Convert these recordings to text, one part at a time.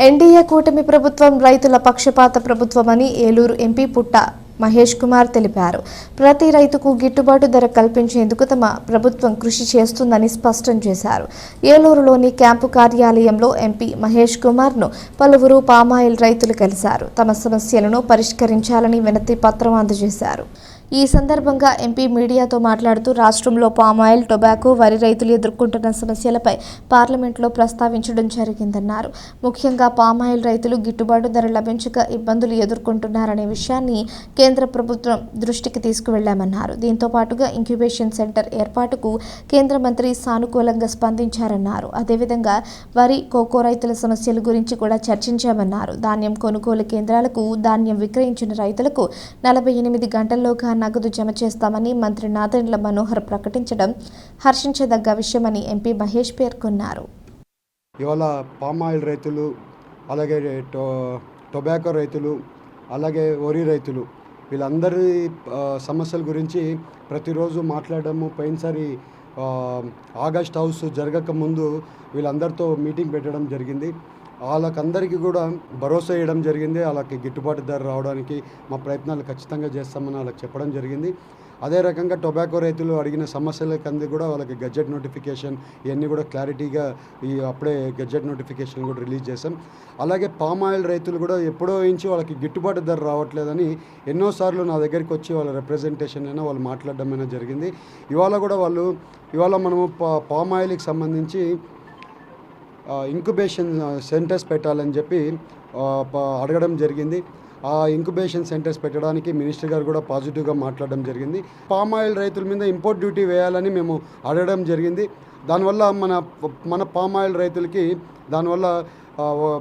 NDA కూటమి ప్రభుత్వం రైతుల పక్షపాత ప్రభుత్వమని ఏలూరు ఎంపీ పుట్ట మహేష్ కుమార్ తెలిపారు. ప్రతి రైతుకు గిట్టుబాటు ధర కల్పించేందుకు తమ ప్రభుత్వం కృషి చేస్తుందని స్పష్టం చేశారు. ఏలూరులోని క్యాంపు కార్యాలయంలో ఎంపీ మహేష్ కుమార్ను పలువురు పామాయిల్ రైతులు కలిశారు. తమ సమస్యలను పరిష్కరించాలని వినతి పత్రం అందజేశారు. ఈ సందర్భంగా ఎంపీ మీడియాతో మాట్లాడుతూ రాష్ట్రంలో పామాయిల్ టొబాకో వరి రైతులు ఎదుర్కొంటున్న సమస్యలపై పార్లమెంట్లో ప్రస్తావించడం జరిగిందన్నారు. ముఖ్యంగా పామాయిల్ రైతులు గిట్టుబాటు ధర లభించక ఇబ్బందులు ఎదుర్కొంటున్నారనే విషయాన్ని కేంద్ర ప్రభుత్వం దృష్టికి తీసుకువెళ్ళామన్నారు దీంతో పాటుగా ఇంక్యుబేషన్ సెంటర్ ఏర్పాటుకు కేంద్ర మంత్రి సానుకూలంగా స్పందించారన్నారు. అదేవిధంగా వరి కోకో రైతుల సమస్యల గురించి కూడా చర్చించామన్నారు. ధాన్యం కొనుగోలు కేంద్రాలకు ధాన్యం విక్రయించిన రైతులకు నలభై ఎనిమిది గంటల్లోగా నగదు జమ చేస్తామని మంత్రి నాదెండ్ల మనోహర్ ప్రకటించడం హర్షించదగ్గ విషయమని ఎంపీ మహేష్ పేర్కొన్నారు. ఇవాళ పామాయిల్ రైతులు అలాగే టో టొబాకో రైతులు అలాగే వరి రైతులు వీళ్ళందరి సమస్యల గురించి ప్రతిరోజు మాట్లాడడము పోయినసారి ఆగస్ట్ హౌస్ జరగక ముందు వీళ్ళందరితో మీటింగ్ పెట్టడం జరిగింది. వాళ్ళకందరికీ కూడా భరోసా ఇవ్వడం జరిగింది. వాళ్ళకి గిట్టుబాటు ధర రావడానికి మా ప్రయత్నాలు ఖచ్చితంగా చేస్తామని వాళ్ళకి చెప్పడం జరిగింది. అదే రకంగా టొబాకో రైతులు అడిగిన సమస్యలకు అంది కూడా వాళ్ళకి గడ్జెట్ నోటిఫికేషన్ ఇవన్నీ కూడా క్లారిటీగా ఈ అప్పుడే గడ్జెట్ నోటిఫికేషన్ కూడా రిలీజ్ చేశాం. అలాగే పామ్ ఆయిల్ రైతులు కూడా ఎప్పుడో ఇంచి వాళ్ళకి గిట్టుబాటు ధర రావట్లేదని ఎన్నోసార్లు నా దగ్గరికి వచ్చి వాళ్ళ రిప్రజెంటేషన్ అయినా వాళ్ళు మాట్లాడడం అయినా జరిగింది. ఇవాళ కూడా వాళ్ళు ఇవాళ మనము పా పామ్ ఆయిల్కి సంబంధించి ఇంక్యుబేషన్ సెంటర్స్ పెట్టాలని చెప్పి అడగడం జరిగింది. ఆ ఇంక్యుబేషన్ సెంటర్స్ పెట్టడానికి మినిస్టర్ గారు కూడా పాజిటివ్గా మాట్లాడడం జరిగింది. పామ్ ఆయిల్ రైతుల మీద ఇంపోర్ట్ డ్యూటీ వేయాలని మేము అడగడం జరిగింది. దానివల్ల మన మన పామ్ ఆయిల్ రైతులకి దానివల్ల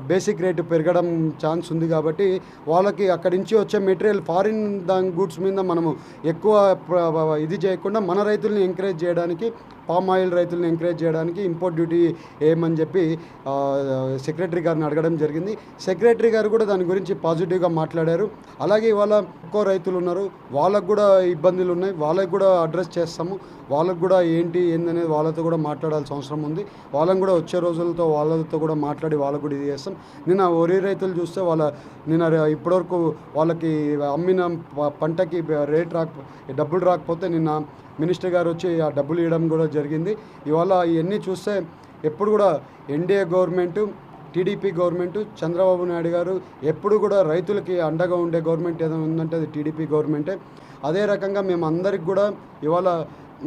బేసిక్ రేటు పెరగడం ఛాన్స్ ఉంది కాబట్టి వాళ్ళకి అక్కడి నుంచి వచ్చే మెటీరియల్ ఫారిన్ దాని గూడ్స్ మీద మనము ఎక్కువ ఇది చేయకుండా మన రైతుల్ని ఎంకరేజ్ చేయడానికి పామ్ ఆయిల్ రైతులను ఎంకరేజ్ చేయడానికి ఇంపోర్ట్ డ్యూటీ ఏమని చెప్పి సెక్రటరీ గారిని అడగడం జరిగింది. సెక్రటరీ గారు కూడా దాని గురించి పాజిటివ్గా మాట్లాడారు. అలాగే ఇవాళ ఎక్కువ రైతులు ఉన్నారు. వాళ్ళకు కూడా ఇబ్బందులు ఉన్నాయి. వాళ్ళకి కూడా అడ్రస్ చేస్తాము. వాళ్ళకు కూడా ఏంటి ఏందనేది వాళ్ళతో కూడా మాట్లాడాల్సిన అవసరం ఉంది. వాళ్ళని కూడా వచ్చే రోజులతో వాళ్ళతో కూడా మాట్లాడి వాళ్ళకు ఇప్పుడు ఇది చేస్తాం. నిన్న వరి రైతులు చూస్తే వాళ్ళ నిన్న ఇప్పటివరకు వాళ్ళకి అమ్మిన పంటకి రేట్ రాక డబ్బులు రాకపోతే నిన్న మినిస్టర్ గారు వచ్చి ఆ డబ్బులు ఇవ్వడం కూడా జరిగింది. ఇవాళ ఇవన్నీ చూస్తే ఎప్పుడు కూడా NDA government TDP government Chandrababu Naidu గారు ఎప్పుడు కూడా రైతులకి అండగా ఉండే గవర్నమెంట్ ఏదైనా ఉందంటే అది టీడీపీ గవర్నమెంటే. అదే రకంగా మేము అందరికి కూడా ఇవాళ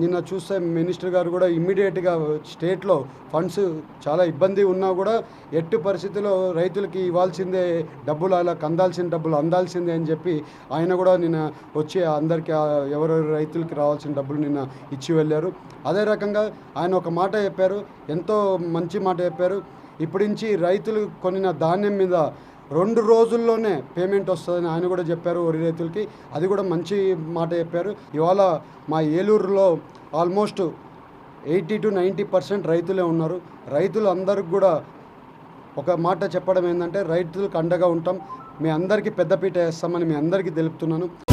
నిన్న చూస్తే మినిస్టర్ గారు కూడా ఇమ్మీడియట్గా స్టేట్లో ఫండ్స్ చాలా ఇబ్బంది ఉన్నా కూడా ఎట్టి పరిస్థితిలో రైతులకి ఇవ్వాల్సిందే డబ్బులు అలా అందాల్సిన డబ్బులు అందాల్సిందే అని చెప్పి ఆయన కూడా నిన్న వచ్చి అందరికీ ఆ ఎవరెవరు రైతులకి రావాల్సిన డబ్బులు నిన్న ఇచ్చి వెళ్ళారు. అదే రకంగా ఆయన ఒక మాట చెప్పారు ఎంతో మంచి మాట చెప్పారు. ఇప్పటి నుంచి రైతులు కొనిన ధాన్యం మీద రెండు రోజుల్లోనే పేమెంట్ వస్తుందని ఆయన కూడా చెప్పారు వరి రైతులకి. అది కూడా మంచి మాట చెప్పారు. ఇవాళ మా ఏలూరులో almost eighty to ninety percent రైతులే ఉన్నారు. రైతులు అందరికి కూడా ఒక మాట చెప్పడం ఏంటంటే రైతులకు అండగా ఉంటాం. మీ అందరికీ పెద్దపీట వేస్తామని మీ అందరికీ తెలుపుతున్నాను.